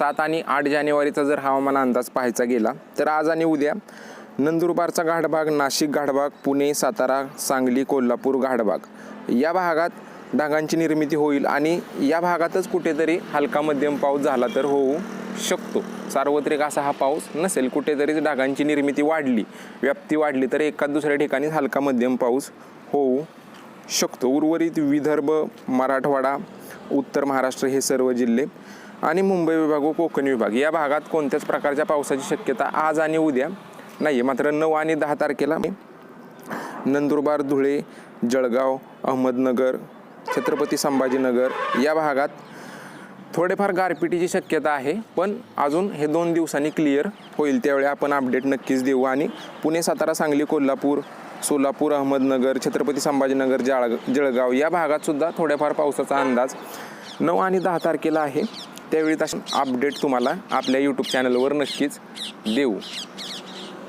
सात आणि आठ जानेवारीचा जर हवामान अंदाज पाहायचा गेला तर आज आणि उद्या नंदुरबारचा घाटभाग नाशिक घाटभाग पुणे सातारा सांगली कोल्हापूर घाटभाग या भागात ढगांची निर्मिती होईल आणि या भागातच कुठेतरी हलका मध्यम पाऊस झाला तर होऊ शकतो. सार्वत्रिक असा हा पाऊस नसेल कुठेतरी ढगांची निर्मिती वाढली व्याप्ती वाढली तर एका दुसऱ्या ठिकाणी हलका मध्यम पाऊस होऊ शकतो. उर्वरित विदर्भ मराठवाडा उत्तर महाराष्ट्र हे सर्व जिल्हे आणि मुंबई विभाग व कोकण विभाग. या भागात कोणत्याच प्रकारच्या पावसाची शक्यता आज आणि उद्या नाही आहे मात्र नऊ आणि दहा तारखेला नंदुरबार धुळे जळगाव अहमदनगर छत्रपती संभाजीनगर या भागात थोडेफार गारपिटीची शक्यता आहे पण अजून हे दोन दिवसांनी क्लिअर होईल. त्यावेळी आपण अपडेट नक्कीच देऊ. आणि पुणे सातारा सांगली कोल्हापूर सोलापूर अहमदनगर छत्रपती संभाजीनगर जाळ जळगाव या भागातसुद्धा थोड्याफार पावसाचा अंदाज नऊ आणि दहा तारखेला आहे. त्यावेळी तसे अपडेट तुम्हाला आपल्या यूट्यूब चॅनलवर नक्कीच देऊ.